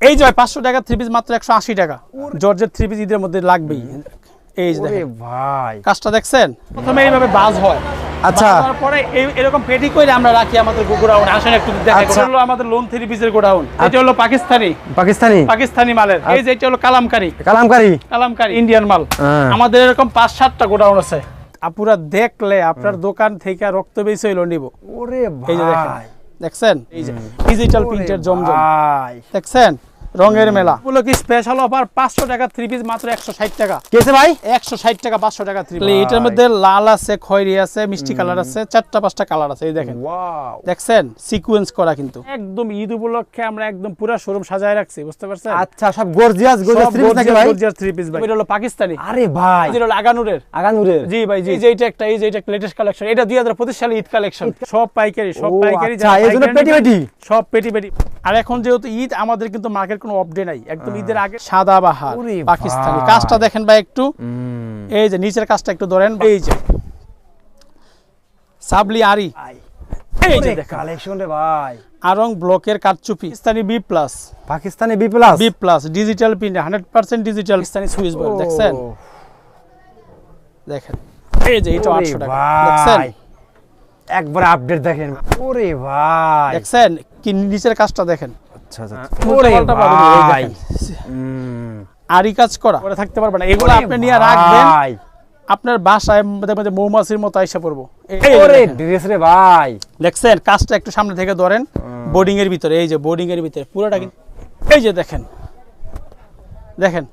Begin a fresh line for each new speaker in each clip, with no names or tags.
এই যে পাঁচশো টাকা থ্রি পিস মাত্র একশো আশি টাকা। জর্জের থ্রি পিস ঈদের মধ্যে লাগবেই। এই যে
ভাই।
কাজটা দেখছেন? প্রথমে এইভাবে বাজ হয়।
আচ্ছা।
বাজ হওয়ার পরে এই- এরকম পেটি করে আমরা রাখি আমাদের গোডাউন। আসেন একটু দেখাই
আচ্ছা।
এটা হলো আমাদের লোন থ্রি পিসের গোডাউন। এটা হলো পাকিস্তানি।
পাকিস্তানি?
পাকিস্তানি মালের। এই যে এটা হলো কালামকারি।
কালামকারি?
কালামকারি ইন্ডিয়ান মাল।
হ্যাঁ।
আমাদের এরকম পাঁচ সাতটা গোডাউন আছে। আপুরা দেখলে আপনার দোকান থেকে রক্ত বেশি হইল নিব।
ওরে ভাই।
দেখছেন? এই যে ডিজিটাল প্রিন্টের জমজম। দেখছেন? রঙের মেলা। ওগুলো কি স্পেশাল অফার পাঁচশো টাকা থ্রি পিস মাত্র একশো ষাট টাকা।
কেসে ভাই?
একশো ষাট টাকা পাঁচশো টাকা থ্রি
ভাই।
এটার মধ্যে লাল আছে খয়েরি আছে মিষ্টি কালার আছে চারটা পাঁচটা কালার আছে এই দেখেন।
ওয়াও।
দেখছেন? সিকুয়েন্স করা কিন্তু। একদম ঈদ উপলক্ষে আমরা একদম পুরো শোরুম সাজায় রাখছি বুঝতে পারছেন?
আচ্ছা সব গর্জিয়াস গর্জিয়াস থ্রি নাকি ভাই?
গর্জিয়াস থ্রি পিস ভাই। এটা হলো পাকিস্তানি।
আরে ভাই।
এটা হলো আগানুরের।
আগানুরের।
জি ভাই জি। এই যে এটা একটা এই যে এটা লেটেস্ট কালেকশন এটা দুই হাজার পঁচিশ সালে ঈদ কালেকশন সব পাইকারি সব পাইকারি
আচ্ছা, জন্য পেটি পেটি।
সব পেটি পেটি। আর এখন যেহেতু ঈদ আমাদের কিন্তু মার্কেট কোনো অপডে নাই। একদম ঈদের আগে সাদা বাহার পাকিস্তানি। কাজটা দেখেন ভাই একটু। এই যে নিচের কাজটা একটু ধরেন। এই যে সাবলি আরি। এই যে
কালেকশন রে ভাই।
আরং ব্লকের কারচুপি। Pakistani B plus
Pakistani B plus
B plus digital digital Pakistani switch board দেখছেন? দেখেন। এই যে এটা টাকা। দেখছেন?
একবার আপডেট দেখেন। ওরে ভাই।
দেখছেন? কি নিচের কাজটা দেখেন।
আচ্ছা আচ্ছা।
ওরে
ওরে
ভাই।
ভাই
আরি কাজ করা। করে থাকতে পারবেন না। এগুলো আপনি নিয়ে রাখবেন। আপনার বাসায় মধ্যে মধ্যে মৌমাছির মতো আইসা পড়ব।
ওরে ড্রেস রে ভাই।
দেখছেন? কাজটা একটু সামনে থেকে ধরেন। বোর্ডিং এর ভিতরে এই যে বোর্ডিং এর ভিতরে পুরোটা এই যে দেখেন। দেখেন।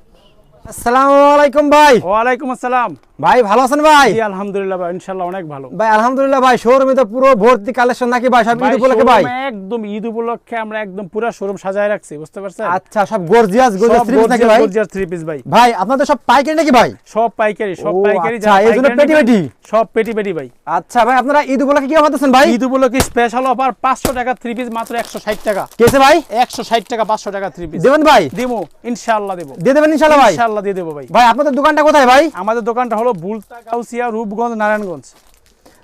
আসসালামু আলাইকুম ভাই।
ওয়ালাইকুম আসসালাম।
ভাই ভালো আছেন ভাই?
জি আলহামদুলিল্লাহ ভাই ইনশাআল্লাহ অনেক ভালো।
ভাই আলহামদুলিল্লাহ ভাই শোরুমে তো পুরো ভর্তি কালেকশন নাকি ভাই সব ঈদ উপলক্ষে ভাই?
একদম ঈদ উপলক্ষে আমরা একদম পুরো শোরুম সাজায় রাখছি বুঝতে পারছেন?
আচ্ছা সব গর্জিয়াস গর্জিয়াস থ্রি নাকি ভাই?
থ্রি পিস ভাই।
ভাই আপনাদের সব পাইকারি নাকি ভাই?
সব পাইকারি সব পাইকারি
আচ্ছা, এই জন্য পেটি পেটি?
সব পেটি পেটি ভাই।
আচ্ছা ভাই আপনারা ঈদ উপলক্ষে কি অফার ভাই?
ঈদ উপলক্ষে স্পেশাল অফার পাঁচশো টাকা থ্রি পিস মাত্র একশো ষাট টাকা।
কেসে ভাই?
একশো ষাট টাকা পাঁচশো টাকা থ্রি পিস
দেবেন ভাই?
দিমু ইনশাআল্লাহ দেবো
দিয়ে দেবেন ইনশাআল্লাহ ভাই?
ইনশাআল্লাহ দিয়ে দেবো ভাই।
ভাই আপনাদের দোকানটা কোথায় ভাই?
আমাদের দোকানটা হলো বুলতা গাউসিয়া রূপগঞ্জ নারায়ণগঞ্জ।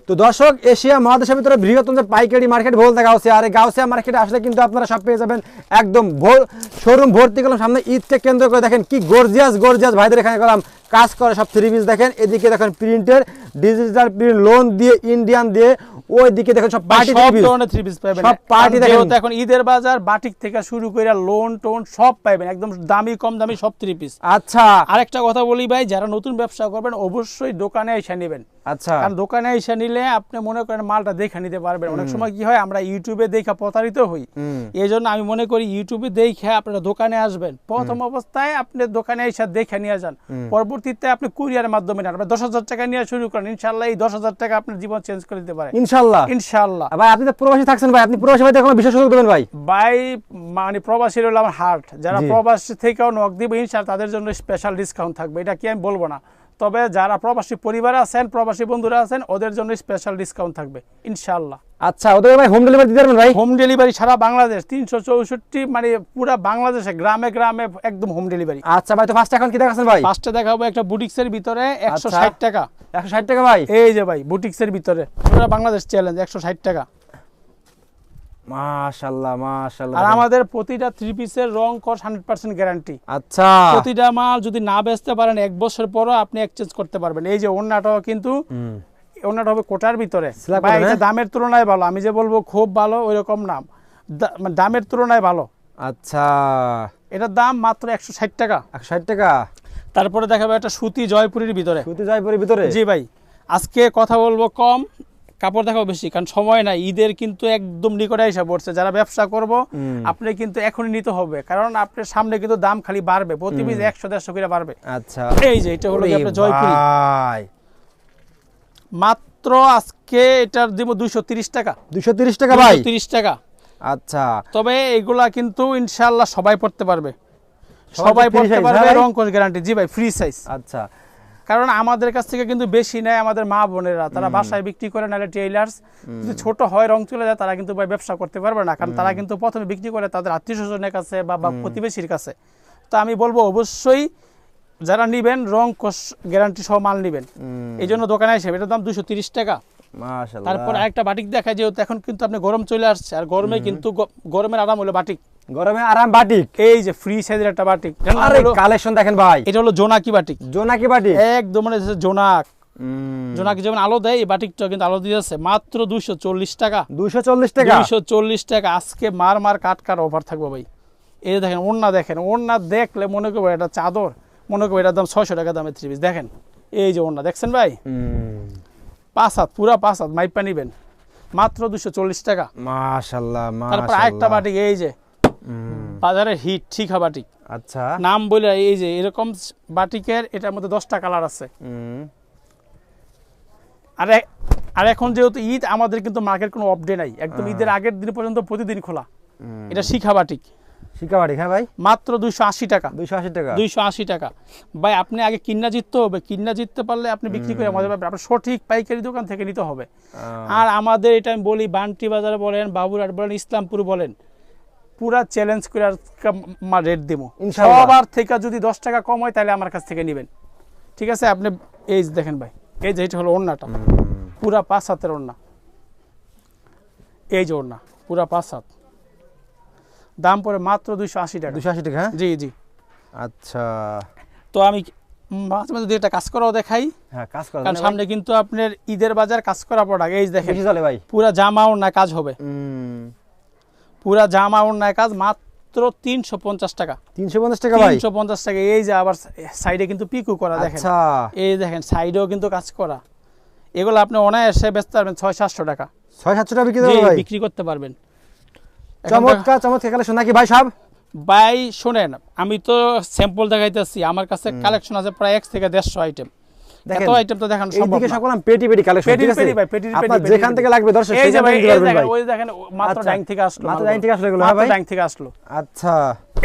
তো দর্শক এশিয়া মহাদেশের ভিতরে বৃহত্তম যে পাইকারি মার্কেট বলতে গাউসিয়া আর এই গাউসিয়া মার্কেটে আসলে কিন্তু আপনারা সব পেয়ে যাবেন একদম ভোর শোরুম ভর্তি করলাম সামনে ঈদকে কেন্দ্র করে দেখেন কি গর্জিয়াস গর্জিয়াস ভাইদের এখানে গেলাম। কাজ করে সব থ্রি পিস দেখেন এদিকে দেখেন প্রিন্টের ডিজিটাল প্রিন্ট লোন দিয়ে ইন্ডিয়ান দিয়ে ওই দিকে দেখেন সব পার্টি
সব ধরনের থ্রি পিস পাবেন।
সব
কারণ
দেখেন।
যেহেতু এখন ঈদের বাজার বাটিক থেকে শুরু করে লোন টোন সব পাবেন একদম দামি কম দামি সব থ্রি পিস
আচ্ছা।
আরেকটা কথা বলি ভাই যারা নতুন ব্যবসা করবেন অবশ্যই দোকানে এসে নেবেন।
আচ্ছা।
কারণ দোকানে এসে নিলে আপনি মনে করেন মালটা দেখে নিতে পারবেন। অনেক সময় কি হয় আমরা ইউটিউবে দেখে প্রতারিত হই। এই জন্য আমি মনে করি ইউটিউবে দেখে আপনারা দোকানে আসবেন। প্রথম অবস্থায় আপনি দোকানে এসে দেখে নিয়ে যান। পরবর্তীতে আপনি কুরিয়ারের মাধ্যমে নেন। দশ হাজার টাকা নিয়ে শুরু করেন ইনশাল্লাহ এই দশ হাজার টাকা আপনার জীবন চেঞ্জ করে দিতে পারে
ইনশাল্লাহ
ইনশাল্লাহ
ভাই আপনি তো প্রবাসী থাকছেন ভাই। আপনি প্রবাসী ভাই কোনো বিশেষ সুযোগ দেবেন ভাই?
ভাই মানে প্রবাসী হলো আমার হার্ট যারা প্রবাসী থেকেও নক দিব ইনশাল্লাহ তাদের জন্য স্পেশাল ডিসকাউন্ট থাকবে। এটা কি আমি বলব না? তবে যারা প্রবাসী পরিবার আছেন প্রবাসী বন্ধুরা আছেন ওদের জন্য স্পেশাল ডিসকাউন্ট থাকবে ইনশাল্লাহ
আচ্ছা ওদের ভাই হোম ডেলিভারি দিতে ভাই?
হোম ডেলিভারি সারা বাংলাদেশ তিনশো চৌষট্টি মানে পুরা বাংলাদেশে গ্রামে গ্রামে একদম হোম ডেলিভারি
আচ্ছা ভাই তো ফার্স্ট এখন কি দেখাচ্ছেন ভাই?
ফার্স্টে দেখাবো একটা বুটিক্সের ভিতরে একশো
আচ্ছা।
ষাট টাকা।
একশো ষাট টাকা ভাই?
এই যে ভাই বুটিক্সের ভিতরে। পুরা বাংলাদেশ চ্যালেঞ্জ একশো ষাট টাকা। আর আমাদের প্রতিটা থ্রি পিসের রং কস হান্ড্রেড পার্সেন্ট গ্যারান্টি
আচ্ছা।
প্রতিটা মাল যদি না বেচতে পারেন এক বছর পরও আপনি এক্সচেঞ্জ করতে পারবেন। এই যে কিন্তু। হবে কোটার ভিতরে? দামের তুলনায় ভালো। আমি যে বলব খুব ভালো ওই রকম নাম মানে দামের তুলনায় ভালো।
আচ্ছা।
এটার দাম মাত্র একশো ষাট টাকা।
একশো ষাট টাকা?
তারপরে দেখাবো একটা সুতি জয়পুরের ভিতরে।
সুতি জয়পুরের ভিতরে?
জি ভাই। আজকে কথা বলব কম কাপড় দেখাবো বেশি কারণ সময় নাই ঈদের কিন্তু একদম নিকটে এসে পড়ছে। যারা ব্যবসা করব আপনি কিন্তু এখনই নিতে হবে কারণ আপনার সামনে কিন্তু দাম খালি বাড়বে প্রতি পিস একশো দেড়শো করে বাড়বে।
আচ্ছা।
এই যে এটা হলো আপনার জয়পুরি? মাত্র আজকে এটার দিব দুইশো তিরিশ টাকা।
তিরিশ টাকা ভাই?
তিরিশ টাকা।
আচ্ছা।
তবে এগুলা কিন্তু ইনশাল্লাহ সবাই পড়তে পারবে।
সবাই
পড়তে পারবে রং কোষ গ্যারান্টি জি ভাই ফ্রি সাইজ
আচ্ছা।
কারণ আমাদের কাছ থেকে কিন্তু বেশি নেয় আমাদের মা বোনেরা। তারা বাসায় বিক্রি করে নাহলে টেইলার্স যদি ছোট হয় রং চলে যায় তারা কিন্তু ব্যবসা করতে পারবে না। কারণ তারা কিন্তু প্রথমে বিক্রি করে তাদের আত্মীয় স্বজনের কাছে বা বা প্রতিবেশীর কাছে। তো আমি বলব অবশ্যই যারা নিবেন রং কোষ গ্যারান্টি সহ মাল নিবেন। এই জন্য দোকানে এসে এটার দাম দুশো তিরিশ টাকা। তারপর আরেকটা বাটিক দেখায় যেহেতু এখন কিন্তু আপনি গরম চলে আসছে। আর গরমে কিন্তু গরমের আরাম হলো বাটিক।
গরমে আরাম বাটিক।
এই যে ফ্রি সাইজের একটা বাটিক।
আরে কালেকশন দেখেন ভাই।
এটা হলো জোনাকি বাটিক।
জোনাকি বাটিক?
একদম মানে জোনাক। জোনাকি যেমন আলো দেয় এই বাটিকটা কিন্তু আলো দিয়েছে মাত্র দুইশো চল্লিশ টাকা।
240 টাকা?
দুইশো চল্লিশ টাকা। আজকে মার মার কাট কাট অফার থাকবে ভাই। এই যে দেখেন ওন্না দেখেন ওন্না দেখলে মনে করব এটা চাদর মনে করব এটার দাম ছয়শো টাকা দামের থ্রি পিস দেখেন এই যে ওন্না দেখছেন ভাই। পাঁচ হাত পুরা পাঁচ হাত মাইপা নিবেন। মাত্র দুশো চল্লিশ টাকা।
মাশাআল্লাহ
তারপর আরেকটা বাটিক এই যে বাজারে হিট ঠিকা বাটিক
আচ্ছা।
নাম বলে এই যে এরকম বাটিকের এটার মধ্যে দশটা কালার আছে। আর আর এখন যেহেতু ঈদ আমাদের কিন্তু মার্কেট কোনো অপডে নাই। একদম ঈদের আগের দিন পর্যন্ত প্রতিদিন খোলা। এটা শিখা বাটিক
শিকা বাটিক হ্যাঁ ভাই?
মাত্র দুইশো আশি টাকা।
280 টাকা।
দুইশো আশি টাকা। ভাই আপনি আগে কিন্না জিততে হবে। কিন্না জিততে পারলে আপনি বিক্রি করে আমাদের পাবেন আপনার সঠিক পাইকারি দোকান থেকে নিতে হবে। আর আমাদের এটা আমি বলি বান্টি বাজার বলেন বাবুরহাট বলেন ইসলামপুর বলেন পুরা চ্যালেঞ্জ করে রেট দেবো। সবার থেকে যদি দশ টাকা কম হয় তাহলে আমার কাছ থেকে নেবেন। ঠিক আছে? আপনি এই দেখেন ভাই এই যে এটা হলো ওড়নাটা। পুরা পাঁচ হাতের ওড়না। এই যে ওড়না পুরা পাঁচ হাত। দাম পড়ে মাত্র দুইশো আশি টাকা।
280 টাকা হ্যাঁ?
জি জি।
আচ্ছা।
তো আমি মাঝে মাঝে দুই একটা কাজ করাও দেখাই।
হ্যাঁ কাজ করা।
কারণ সামনে কিন্তু আপনার ঈদের বাজার কাজ করা প্রোডাক্ট এই? দেখেন
ভাই।
পুরা জামাও না কাজ হবে।
হুম।
পুরা জামা ওড়নায় কাজ মাত্র তিনশো পঞ্চাশ টাকা।
350 টাকা ভাই?
তিনশো পঞ্চাশ টাকা। এই যে আবার সাইডে কিন্তু পিকু করা দেখেন।
আচ্ছা।
এই দেখেন সাইডেও কিন্তু কাজ করা। এগুলো আপনি অনায়াসে বেচতে পারবেন ছয় সাতশো টাকা।
ছয় সাতশো টাকা বিক্রি
করতে পারবেন।
চমৎকার চমৎকার কালেকশন নাকি ভাই সব?
ভাই শোনেন আমি তো স্যাম্পল দেখাইতেছি। আমার কাছে কালেকশন আছে প্রায় এক থেকে দেড়শো আইটেম এত আইটেম তো দেখানো সম্ভব না।
সকলাম পেটি পেটি কালেকশন
পেটি পেটি ভাই, পেটি পেটি,
যেখান থেকে লাগবে দর্শক
এই যে ভাই এই দেখেন ওই দেখেন মাত্র থেকে আসলো
মাত্র
মালগুলো।
থেকে আসলো এগুলো, ভাই?
ডাইং থেকে আসলো।
আচ্ছা।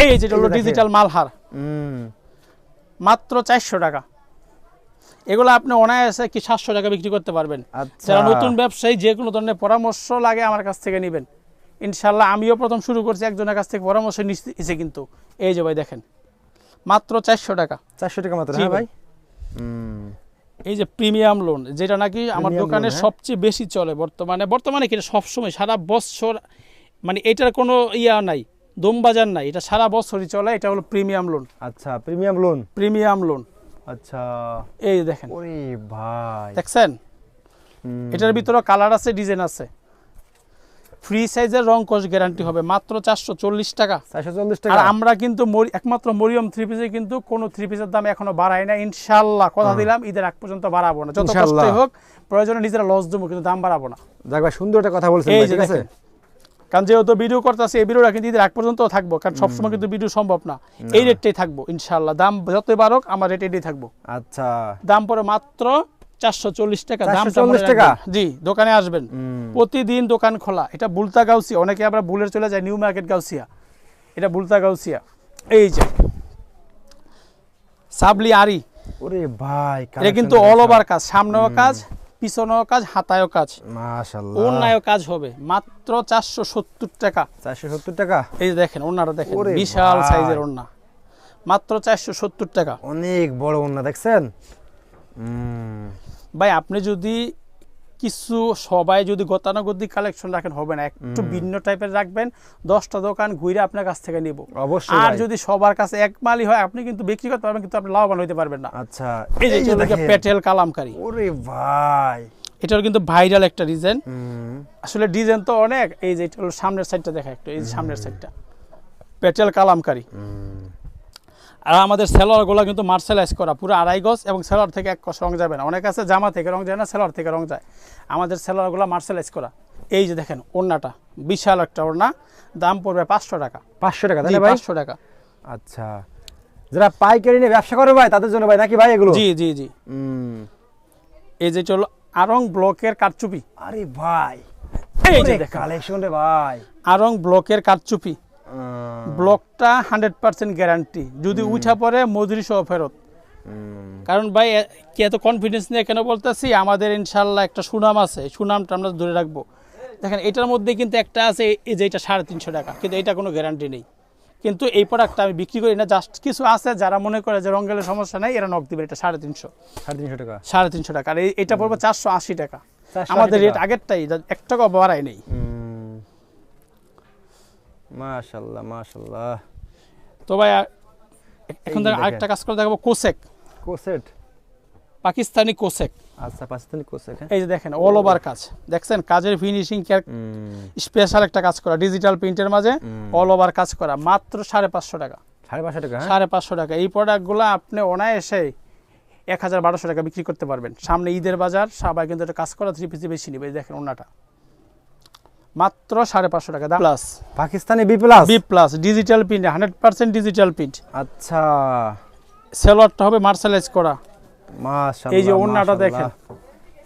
এই যেটা হলো
এই যে দেখেন।
ডিজিটাল মালহার।
হুম।
মাত্র চারশো টাকা। এগুলো আপনি অনায়াসে কি সাতশো টাকা বিক্রি করতে পারবেন।
আচ্ছা।
যারা নতুন ব্যবসায়ী যে কোনো ধরনের পরামর্শ লাগে আমার কাছ থেকে নেবেন। ইনশাল্লাহ আমিও প্রথম শুরু করছি একজনের কাছ থেকে পরামর্শ নিচ্ছে কিন্তু। এই যে ভাই দেখেন মাত্র চারশো টাকা।
400 টাকা মাত্র হ্যাঁ
ভাই। এই যে প্রিমিয়াম লোন যেটা নাকি আমার দোকানে
হ্যাঁ।
সবচেয়ে বেশি চলে বর্তমানে। বর্তমানে কিনা সবসময় সারা বছর মানে এটার কোনো ইয়া নাই দম বাজার নাই এটা সারা বছরই চলে এটা হলো প্রিমিয়াম লোন।
আচ্ছা প্রিমিয়াম লোন?
Premium lawn.
আচ্ছা।
এই দেখেন।
ওরে ভাই।
দেখছেন? এটার ভিতরে কালার আছে ডিজাইন আছে। ফ্রি সাইজের রং কস গ্যারান্টি হবে। মাত্র চারশো চল্লিশ টাকা।
440
আর আমরা কিন্তু একমাত্র মরিয়ম থ্রি পিসে কিন্তু কোনো থ্রি পিসের দাম এখনও বাড়ায় না ইনশাল্লাহ কথা দিলাম ঈদের আগ পর্যন্ত বাড়াবো না। যত কষ্টই হোক প্রয়োজনে নিজেরা লস দেবো কিন্তু দাম বাড়াবো না।
যাক ভাই সুন্দর একটা কথা বলছেন ঠিক আছে?
কারণ যেহেতু ভিডিও করতেছে এই ভিডিওটা কিন্তু ঈদের আগ পর্যন্ত থাকব কারণ সবসময় কিন্তু ভিডিও সম্ভব না। এই রেটটাই থাকব ইনশাল্লাহ দাম যতই বাড়ক আমার রেট এটাই থাকব।
আচ্ছা।
দাম পরে মাত্র চারশো চল্লিশ টাকা দাম
440 টাকা?
জি দোকানে আসবেন। প্রতিদিন দোকান খোলা। এটা বুলতা গাউসিয়া। অনেকে আমরা বুলের চলে যায় নিউ মার্কেট গাউসিয়া। এটা বুলতা গাউসিয়া। এই যে সাবলি আরি।
ওরে ভাই
এটা কিন্তু অল ওভার কাজ সামনেও কাজ পিছনেও কাজ হাতায়ও কাজ।
মাশাআল্লাহ।
ওনায়ও কাজ হবে। মাত্র চারশো সত্তর টাকা।
470 টাকা?
এই দেখেন ওনাটা দেখেন। বিশাল। সাইজের ওনা মাত্র চারশো সত্তর টাকা।
অনেক বড় ওন্না দেখছেন? হুম।
ভাই আপনি যদি কিছু সবাই যদি গতানুগতিক কালেকশন রাখেন হবে না। একটু ভিন্ন টাইপের রাখবেন দশটা দোকান ঘুরে আপনার কাছ থেকে নিব।
অবশ্যই
আর যদি সবার কাছে এক মালই হয় আপনি কিন্তু বিক্রি করতে পারবেন কিন্তু আপনি লাভবান হইতে পারবেন না।
আচ্ছা
এই যে এটা। পেটেল কালামকারী
ওরে ভাই।
এটার কিন্তু ভাইরাল একটা ডিজাইন আসলে ডিজাইন তো অনেক এই যে এটা হলো সামনের সাইডটা দেখা একটু এই যে সামনের সাইডটা পেটেল কালামকারি আর আমাদের সেলোয়ারগুলো কিন্তু মার্শালাইজ করা পুরো আড়াই গজ এবং সেলোয়ার থেকে এক কষ রং যাবে না। অনেক আছে জামা থেকে রং যায় না সেলোয়ার থেকে রং যায়। আমাদের সেলোয়ারগুলো মার্শালাইজ করা। এই যে দেখেন ওড়নাটা। বিশাল একটা ওড়না। দাম পড়বে পাঁচশো টাকা।
500 টাকা ভাই?
পাঁচশো টাকা।
আচ্ছা। যারা পাইকারি নিয়ে ব্যবসা করে ভাই তাদের জন্য ভাই নাকি ভাই এগুলো?
জি জি জি। এই যে চলো আরং ব্লকের কারচুপি।
আরে ভাই
এই যে
কালেকশন রে ভাই।
আরং ব্লকের কারচুপি। ব্লকটা হান্ড্রেড পার্সেন্ট গ্যারান্টি যদি উঠা পড়ে মজুরি সহ ফেরত। কারণ ভাই কি এত কনফিডেন্স নিয়ে কেন বলতেছি? আমাদের ইনশাল্লাহ একটা সুনাম আছে। সুনামটা আমরা ধরে রাখব। দেখেন এটার মধ্যে কিন্তু একটা আছে এই যে এটা সাড়ে তিনশো টাকা। কিন্তু এটা কোনো গ্যারান্টি নেই। কিন্তু এই প্রোডাক্টটা আমি বিক্রি করি না। জাস্ট কিছু আছে যারা মনে করে যে রঙ্গেলের সমস্যা নেই এরা নক দিবে। এটা সাড়ে তিনশো।
সাড়ে তিনশো টাকা?
সাড়ে তিনশো টাকা। আর এটা পড়বে চারশো আশি টাকা। আমাদের রেট আগেরটাই এক টাকা বাড়াই নেই।
মাশাল্লাহ মাশাল্লাহ।
তো ভাই এখন আরেকটা কাজ করে দেখাবো কোসেক।
কোসেট?
পাকিস্তানি কোসেক।
আচ্ছা পাকিস্তানি কোসেট হ্যাঁ।
এই যে দেখেন অল ওভার কাজ। দেখছেন? কাজের ফিনিশিং স্পেশাল একটা কাজ করা ডিজিটাল প্রিন্টের মাঝে অল ওভার কাজ করা মাত্র সাড়ে পাঁচশো টাকা।
সাড়ে পাঁচশো টাকা হ্যাঁ?
সাড়ে পাঁচশো টাকা। এই প্রোডাক্টগুলো আপনি অনায়াসে এক হাজার বারোশো টাকা বিক্রি করতে পারবেন। সামনে ঈদের বাজার সবাই কিন্তু এটা কাজ করা থ্রি পিসি বেশি নেবে। দেখেন ওনাটা মাত্র সাড়ে পাঁচশো টাকা plus.
Pakistani B plus?
B plus digital print hundred percent digital print
আচ্ছা।
সেলোয়ারটা হবে মার্শালাইজ করা। এই যে ওড়নাটা দেখেন।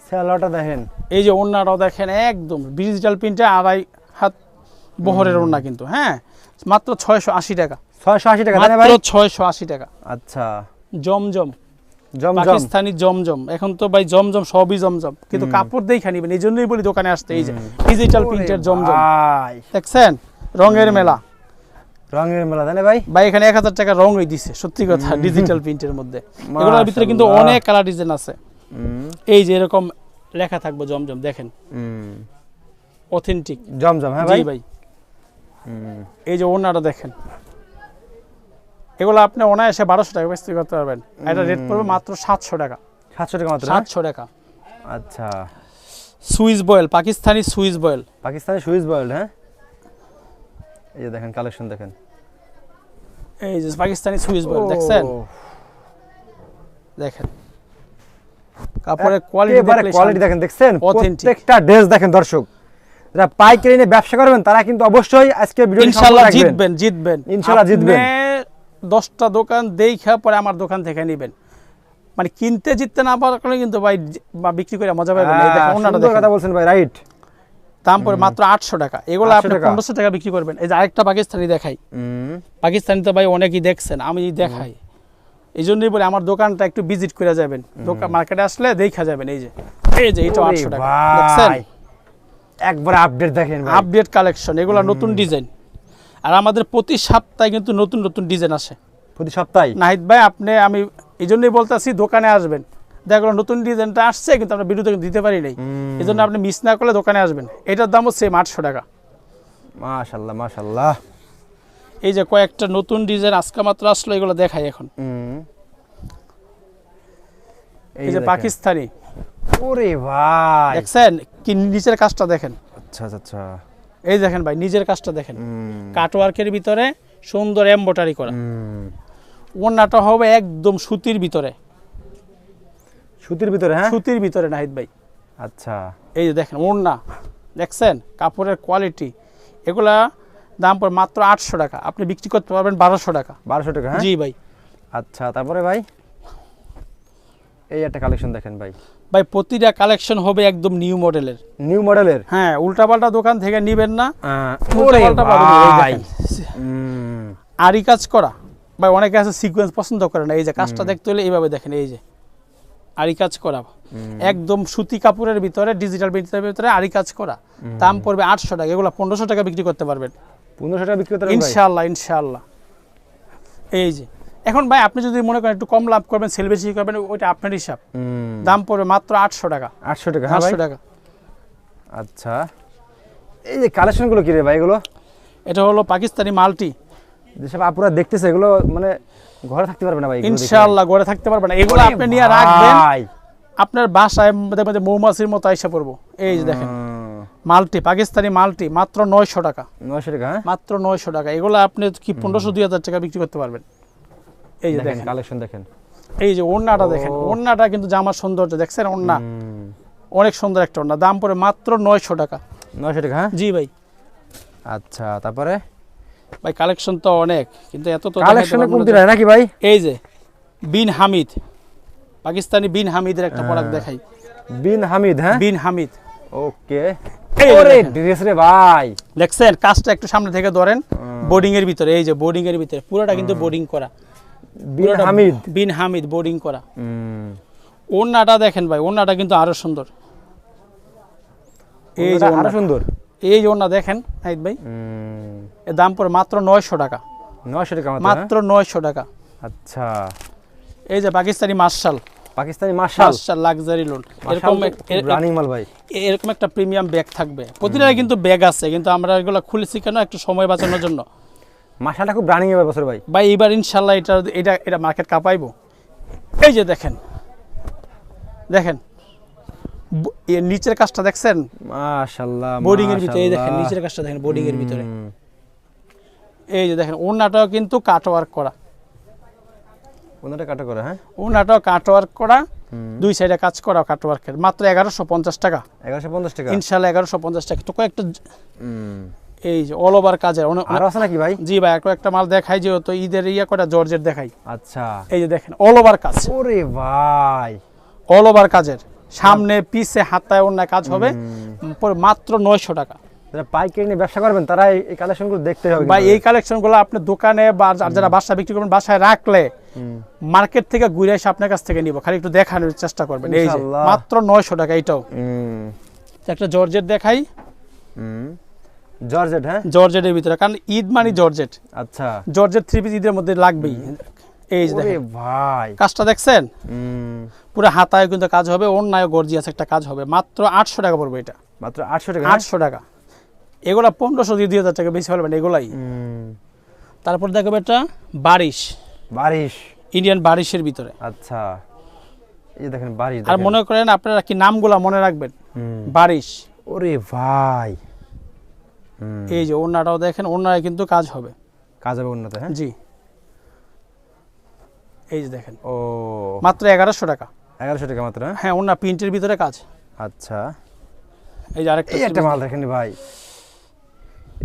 স্যালোটা দেখেন।
এই যে ওড়নাটাও দেখেন একদম ডিজিটাল প্রিন্টে আড়াই হাত বহরের ওড়না কিন্তু হ্যাঁ? মাত্র ছয়শো আশি টাকা।
ছয়শো আশি টাকা
মাত্র ছয়শো আশি টাকা।
আচ্ছা।
জমজম। পাকিস্তানি জমজম। এখন তো ভাই জমজম সবই জমজম। কিন্তু কাপড় দেখে নিবেন এই জন্যই বলি দোকানে আসতে এই যে ডিজিটাল প্রিন্টের জমজম।
ভাই।
দেখছেন? রঙের মেলা।
রঙের মেলা তাই ভাই?
ভাই এখানে এক হাজার টাকা রঙই দিছে সত্যি কথা ডিজিটাল প্রিন্টের মধ্যে। এগুলোর ভিতরে কিন্তু অনেক কালার ডিজাইন আছে। এই যে এরকম লেখা থাকব জমজম দেখেন।
হুম।
অথেন্টিক
জমজম হ্যাঁ ভাই?
ভাই।
হুম,
এই যে ওনাটা দেখেন। এগুলো আপনি অনায়াসে বারোশো টাকা বিক্রি করতে পারবেন। এটা রেট পড়বে মাত্র সাতশো টাকা।
সাতশো টাকা মাত্র?
সাতশো টাকা।
আচ্ছা।
Swiss voile Pakistani Swiss voile.
Pakistani Swiss voile হ্যাঁ? এই যে দেখেন কালেকশন দেখেন।
এই যে পাকিস্তানি সুইস বয়েল দেখছেন? দেখেন। কাপড়ের কোয়ালিটি
একেবারে কোয়ালিটি দেখেন দেখছেন? প্রত্যেকটা ড্রেস দেখেন দর্শক। যারা পাইকারি নিয়ে ব্যবসা করবেন তারা কিন্তু অবশ্যই আজকে ভিডিও
ইনশাআল্লাহ জিতবেন জিতবেন।
ইনশাআল্লাহ জিতবেন।
দশটা দোকান দেখা পরে আমার দোকান থেকে নেবেন। মানে কিনতে জিততে না পারলে কিন্তু ভাই বিক্রি করে মজা পাবেন
কথা বলছেন ভাই রাইট
দাম পড়ে মাত্র আটশো টাকা। এগুলো আপনি পনেরোশো টাকা বিক্রি করবেন। এই যে আরেকটা পাকিস্তানি দেখাই। পাকিস্তানি তো ভাই অনেকেই দেখছেন আমি দেখাই। এই জন্যই বলে আমার দোকানটা একটু ভিজিট করে যাবেন। দোকান মার্কেটে আসলে দেখা যাবেন। এই যে এই যে এটা আটশো টাকা। দেখছেন?
একবার আপডেট দেখেন
আপডেট কালেকশন এগুলো নতুন ডিজাইন আর আমাদের প্রতি সপ্তাহে কিন্তু নতুন নতুন ডিজাইন আসে।
প্রতি সপ্তাহে?
নাহিদ ভাই আপনি আমি এই জন্যই বলতেছি দোকানে আসবেন। দেখল নতুন ডিজাইনটা আসছে কিন্তু আমরা ভিডিওতে দিতে পারি নাই। এই জন্য আপনি মিস না করলে দোকানে আসবেন। এটার দামও সেম আটশো টাকা।
মাশাল্লাহ মাশাল্লাহ।
এই যে কয়েকটা নতুন ডিজাইন আজকে মাত্র আসলো এগুলো দেখাই এখন। এই যে পাকিস্তানি।
ওরে ভাই।
দেখছেন? কি নিচের কাজটা দেখেন।
আচ্ছা আচ্ছা আচ্ছা।
এই দেখেন ভাই নিজের কাজটা দেখেন। কাটওয়ার্কের ভিতরে সুন্দর এমব্রয়ডারি করা। ওড়নাটা হবে একদম সুতির ভিতরে।
সুতির ভিতরে হ্যাঁ?
সুতির ভিতরে নাহিদ ভাই।
আচ্ছা।
এই যে দেখেন ওড়না। দেখছেন? কাপড়ের কোয়ালিটি এগুলা দাম পড়ে মাত্র আটশো টাকা। আপনি বিক্রি করতে পারবেন বারোশো টাকা।
বারোশো টাকা হ্যাঁ?
জি ভাই।
আচ্ছা তারপরে ভাই? এই একটা কালেকশন দেখেন ভাই।
ভাই প্রতিটা কালেকশন হবে একদম নিউ মডেলের
নিউ মডেলের
হ্যাঁ উল্টাপাল্টা দোকান থেকে নিবেন না। আরি কাজ করা ভাই অনেকে আছে সিকোয়েন্স পছন্দ করে না এই যে কাজটা দেখতে হলে এইভাবে দেখেন এই যে। আরি কাজ করা একদম সুতি কাপড়ের ভিতরে ডিজিটাল প্রিন্টের ভিতরে আরি কাজ করা। দাম পড়বে আটশো টাকা এগুলো পনেরোশো টাকা বিক্রি করতে পারবেন।
পনেরোশো টাকা বিক্রি করতে?
ইনশাআল্লাহ ইনশাআল্লাহ। এই যে এখন ভাই আপনি যদি মনে করেন একটু কম লাভ করবেন সেল বেশি করবেন ওইটা আপনার হিসাব। দাম পড়বে মাত্র আটশো টাকা।
আটশো টাকা হ্যাঁ
আটশো টাকা।
আচ্ছা। এই যে কালেকশনগুলো কি রে ভাই এগুলো?
এটা হলো পাকিস্তানি মাল্টি।
যেসব আপুরা দেখতেছে এগুলো মানে ঘরে থাকতে পারবে না ভাই।
ইনশাআল্লাহ গড়ে থাকতে পারবে না। এগুলো আপনি নিয়ে রাখবেন
ভাই।
আপনার বাসায় মধ্যে মধ্যে মৌমাছির মতো আইসা পড়ব। এই যে দেখেন। মাল্টি পাকিস্তানি মাল্টি মাত্র নয়শো টাকা।
নয়শো টাকা হ্যাঁ?
মাত্র নয়শো টাকা। এগুলো আপনি কি পনেরোশো দুই হাজার টাকা বিক্রি করতে পারবেন। এই যে
দেখেন কালেকশন দেখেন।
এই যে ওড়নাটা দেখেন
ও।
ওড়নাটা কিন্তু জামার সৌন্দর্য দেখছেন ওড়না? অনেক সুন্দর একটা ওড়না দাম পড়ে মাত্র নয়শো টাকা।
নয়শো টাকা হ্যাঁ?
জি ভাই।
আচ্ছা তারপরে?
ভাই কালেকশন তো অনেক কিন্তু এত তো
কালেকশনে কমতি নাই নাকি ভাই?
এই যে বিন হামিদ পাকিস্তানি বিন হামিদের একটা প্রোডাক্ট
হ্যাঁ।
দেখাই।
বিন হামিদ হ্যাঁ?
বিন হামিদ।
ওকে। ওরে ড্রেস রে ভাই।
দেখছেন কাজটা একটু সামনে থেকে ধরেন বোর্ডিং এর ভিতরে এই যে বোর্ডিং এর ভিতরে পুরোটা কিন্তু বোর্ডিং করা।
বিন হামিদ।
বিন হামিদ বোর্ডিং করা। ওড়নাটা দেখেন ভাই ওড়নাটা কিন্তু আরও সুন্দর। এই যে আরও
সুন্দর।
এই যে ওড়না দেখেন ভাই। এর দাম পড়ে মাত্র নয়শো টাকা।
নয়শো টাকা মাত্র হ্যাঁ?
মাত্র নয়শো টাকা।
আচ্ছা।
এই যে Pakistani marshal.
Pakistani marshal?
Luxury lawn এরকম
রানিং মাল ভাই।
এরকম একটা প্রিমিয়াম ব্যাগ থাকবে। প্রতিটাই কিন্তু ব্যাগ আছে কিন্তু আমরা এগুলো খুলেছি কেন? একটু সময় বাঁচানোর জন্য।
মার্শালটা খুব রানিং এবার বছর ভাই।
ভাই এবার ইনশাল্লাহ এটা এটা এটা মার্কেট কাঁপাইবো। এই যে দেখেন দেখেন নিচের কাজটা দেখছেন?
মাশাআল্লাহ
বোর্ডিং এর ভিতরে এই দেখেন নিচের কাজটা দেখেন বোর্ডিং এর ভিতরে। এই যে দেখেন ওনাটাও কিন্তু কাট ওয়ার্ক করা।
ওনাটা কাটা করে হ্যাঁ?
ওনাটাও কাট ওয়ার্ক করা দুই সাইডে কাজ করা কাট ওয়ার্কের মাত্র এগারোশো পঞ্চাশ টাকা।
এগারোশো পঞ্চাশ টাকা?
ইনশাল্লাহ এগারোশো পঞ্চাশ টাকা। তো কয়েকটা। এই যে অল ওভার কাজের
আরও আছে নাকি ভাই?
জি ভাই একটা মাল দেখাই যেহেতু ঈদের ইয়া কটা জর্জের দেখাই।
আচ্ছা।
এই যে দেখেন অল ওভার কাজ।
ওরে ভাই।
অল ওভার কাজের। সামনে পিছে হাতায় অন্য কাজ হবে। মাত্র নয়শো টাকা।
যারা পাইকারি নিয়ে ব্যবসা করবেন তারা এই- কালেকশনগুলো দেখতে হবে
ভাই এই কালেকশনগুলো আপনি দোকানে বা যারা বাসা বিক্রি করবেন বাসায় রাখলে মার্কেট থেকে ঘুরে এসে আপনার কাছ থেকে নিব। খালি একটু দেখানোর চেষ্টা করবেন। এই যে মাত্র নয়শো টাকা এইটাও।
হুম,
একটা জর্জের দেখাই।
হুম। জর্জেট হ্যাঁ?
জর্জেটের ভিতরে কারণ ঈদ মানে জর্জেট।
আচ্ছা।
জর্জেট থ্রি পিস ঈদের মধ্যে লাগবেই। এই যে দেখেন।
ভাই।
কাজটা দেখছেন? পুরো হাতায় কিন্তু কাজ হবে অন্যায় গর্জিয়াস একটা কাজ হবে। মাত্র আটশো টাকা পড়বে এটা।
মাত্র আটশো টাকা হ্যাঁ?
আটশো টাকা। এগুলা পনেরোশো দিয়ে দুই হাজার টাকা বেশি ফেলবেন এগুলাই। তারপর দেখবে এটা বারিশ।
বারিশ।
ইন্ডিয়ান বারিশের ভিতরে।
আচ্ছা। এই দেখেন বারিশ
আর মনে করেন আপনারা কি নামগুলা মনে রাখবেন? বারিশ।
ওরে ভাই।
এই যে ওনাটাও দেখেন ওনায় কিন্তু কাজ হবে।
কাজ হবে উন্নত হ্যাঁ?
জি। এই যে দেখেন।
ও।
মাত্র এগারোশো টাকা।
এগারোশো টাকা মাত্র হ্যাঁ?
হ্যাঁ ওনার প্রিন্টের ভিতরে কাজ।
আচ্ছা।
এই যে আরেকটা
একটা মাল দেখেন ভাই।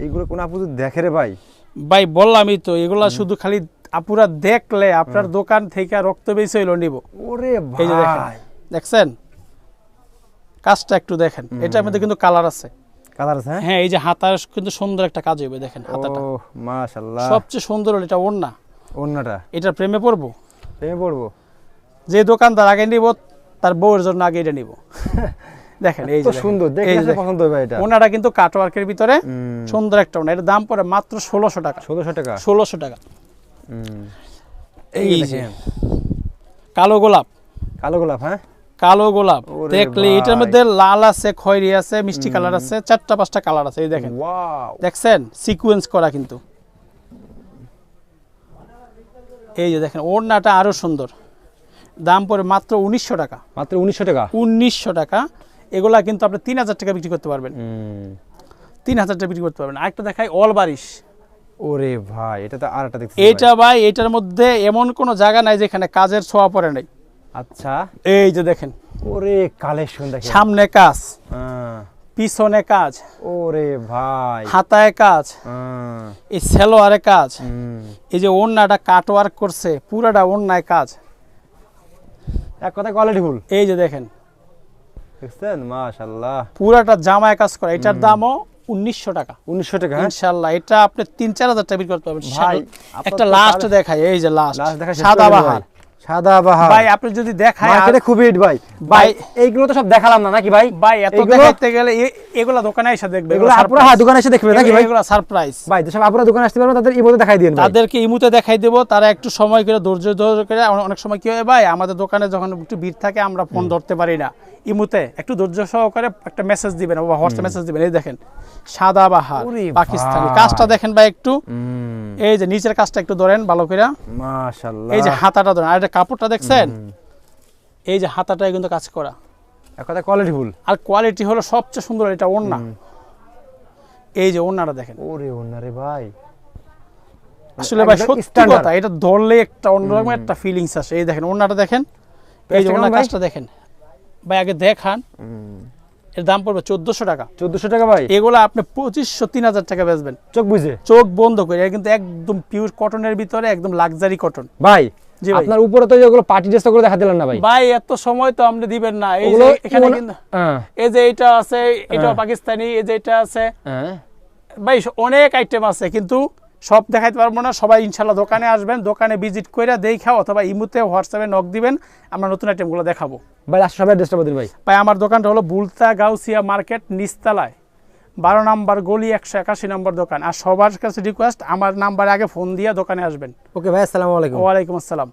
এইগুলো কোন আপু দেখে রে ভাই?
ভাই বললামই তো এগুলা শুধু খালি আপুরা দেখলে আপনার দোকান থেকে রক্ত বেশি হইল নিব।
ওরে ভাই।
দেখছেন? কাজটা একটু দেখেন। এটার মধ্যে কিন্তু কালার আছে।
কালার আছে হ্যাঁ?
হ্যাঁ এই যে হাতার কিন্তু সুন্দর একটা কাজ হবে দেখেন হাতাটা।
মাশাআল্লাহ।
সবচেয়ে সুন্দর হলো এটা
অন্যটা
এটার প্রেমে পড়ব?
প্রেমে পড়ব?
যে দোকানদার আগে নিব তার বউয়ের জন্য আগে এটা নিব। দেখেন এই যে
সুন্দর দেখে। পছন্দ হবে এটা।
ওনারা কিন্তু কাটওয়ার্কের ভিতরে সুন্দর একটা ওনা এটার দাম পড়ে মাত্র ষোলোশো টাকা।
ষোলোশো টাকা?
ষোলোশো টাকা।
হুম।
এই
এই
যে কালো গোলাপ।
কালো গোলাপ হ্যাঁ?
কালো গোলাপ। দেখলে এটার মধ্যে লাল আছে খয়েরি আছে মিষ্টি কালার আছে চারটা পাঁচটা কালার আছে এই দেখেন। দেখছেন? সিকুয়েন্স করা কিন্তু। এই যে দেখেন ওড়নাটা আরও সুন্দর। দাম পড়ে মাত্র উনিশশো টাকা।
মাত্র উনিশশো টাকা?
উনিশশো টাকা। এগুলা কিন্তু আপনি তিন হাজার টাকা বিক্রি করতে পারবেন। তিন হাজার টাকা বিক্রি করতে পারবেন। আরেকটা দেখাই অল বারিশ
ওরে ভাই এটা তো আর একটা
এইটা ভাই এটার মধ্যে এমন কোনো জায়গা নাই যেখানে কাজের ছোঁয়া পড়ে নাই।
আচ্ছা।
এই যে দেখেন।
ওরে কালেকশন দেখেন।
সামনে কাজ
হ্যাঁ।
পিছনে কাজ
ওরে ভাই।
হাতায় কাজ
হ্যাঁ।
এই সেলোয়ারে কাজ এই যে ওড়নাটা কাট ওয়ার্ক করছে পুরাটা ওড়নায় কাজ।
এক কথা কোয়ালিটি ফুল
এই যে দেখেন।
দেখছেন? মাশাআল্লাহ।
পুরাটা জামায় কাজ করা। এটার দামও উনিশশো টাকা।
উনিশশো টাকা হ্যাঁ?
ইনশাল্লাহ এটা আপনি তিন চার হাজার টাকা করতে পারবেন। একটা লাস্ট দেখাই এই যে লাস্ট
লাস্ট
সাদা বাহার।
ভাই।
ভাই আপনি যদি দেখায়
মার্কেটে খুবই হিট ভাই। ভাই এইগুলো তো সব দেখালাম না নাকি ভাই?
ভাই এত
এগুলো-
গেলে এগুলা দোকানে এসে দেখবে
এগুলো আপুরা হ্যাঁ দোকানে এসে দেখবে নাকি ভাই?
এগুলো সারপ্রাইজ
ভাই যেসব আপুরা দোকানে আসতে পারবে তাদের ইমোতে দেখাই দিন
তাদেরকে ইমুতে দেখাই দেবো তারা একটু সময় করে ধৈর্য ধৈর্য করে অনেক সময় কি হয় ভাই আমাদের দোকানে যখন একটু ভিড় থাকে আমরা ফোন ধরতে পারি না। ইমুতে একটু ধৈর্য সহকারে একটা মেসেজ দিবেন বা হোয়াটসঅ্যাপ মেসেজ দিবেন এই দেখেন সাদা বাহার
ওরে
পাকিস্তানি। কাজটা দেখেন ভাই একটু। এই যে নিচের কাজটা একটু ধরেন ভালো করে
মাশাআল্লাহ।
এই যে হাতাটা ধরেন আর কাপড়টা দেখছেন? এই যে হাতাটাই কিন্তু কাজ করা।
এক কথা কোয়ালিটি ফুল।
আর কোয়ালিটি হলো সবচেয়ে সুন্দর এটা ওড়না। এই যে ওড়নাটা দেখেন।
ওরে ওনারে ভাই।
আসলে ভাই সত্যি কথা এটা ধরলে একটা অন্যরকম একটা ফিলিংস আসে। এই দেখেন ওড়নাটা দেখেন। এই যে ওড়নার কাজটা দেখেন। ভাই আগে দেখান। এর দাম পড়বে চোদ্দশো টাকা।
চোদ্দশো টাকা ভাই?
এগুলো আপনি পঁচিশশো তিন হাজার টাকা বেচবেন।
চোখ বুঝে?
চোখ বন্ধ করে এটা কিন্তু একদম পিওর কটনের ভিতরে একদম লাক্সারি কটন
ভাই। আপনার উপরে তো যেগুলো পার্টি ড্রেস করে দেখা দিলেন না ভাই।
ভাই এত সময় তো আপনি দিবেন না। এই যে এখানে কিন্তু
হ্যাঁ।
এই যে এটা আছে এটা
হ্যাঁ।
পাকিস্তানি এই যে এটা আছে।
হ্যাঁ।
ভাই অনেক আইটেম আছে কিন্তু সব দেখাইতে পারব না। সবাই ইনশাল্লাহ দোকানে আসবেন দোকানে ভিজিট করে দেখা অথবা ইমুতে হোয়াটসঅ্যাপে নক দিবেন আমরা নতুন আইটেমগুলো দেখাবো।
ভাই লাস্ট সবাই ড্রেসটা বদিন ভাই।
ভাই আমার দোকানটা হলো বুলতা গাউসিয়া মার্কেট নিস্তালায় বারো নাম্বার গলি একশো একাশি নম্বর দোকান। আর সবার কাছে রিকোয়েস্ট আমার নাম্বারে আগে ফোন দিয়ে দোকানে আসবেন।
ওকে ভাই আসসালামু আলাইকুম।
ওয়ালাইকুম আসসালাম।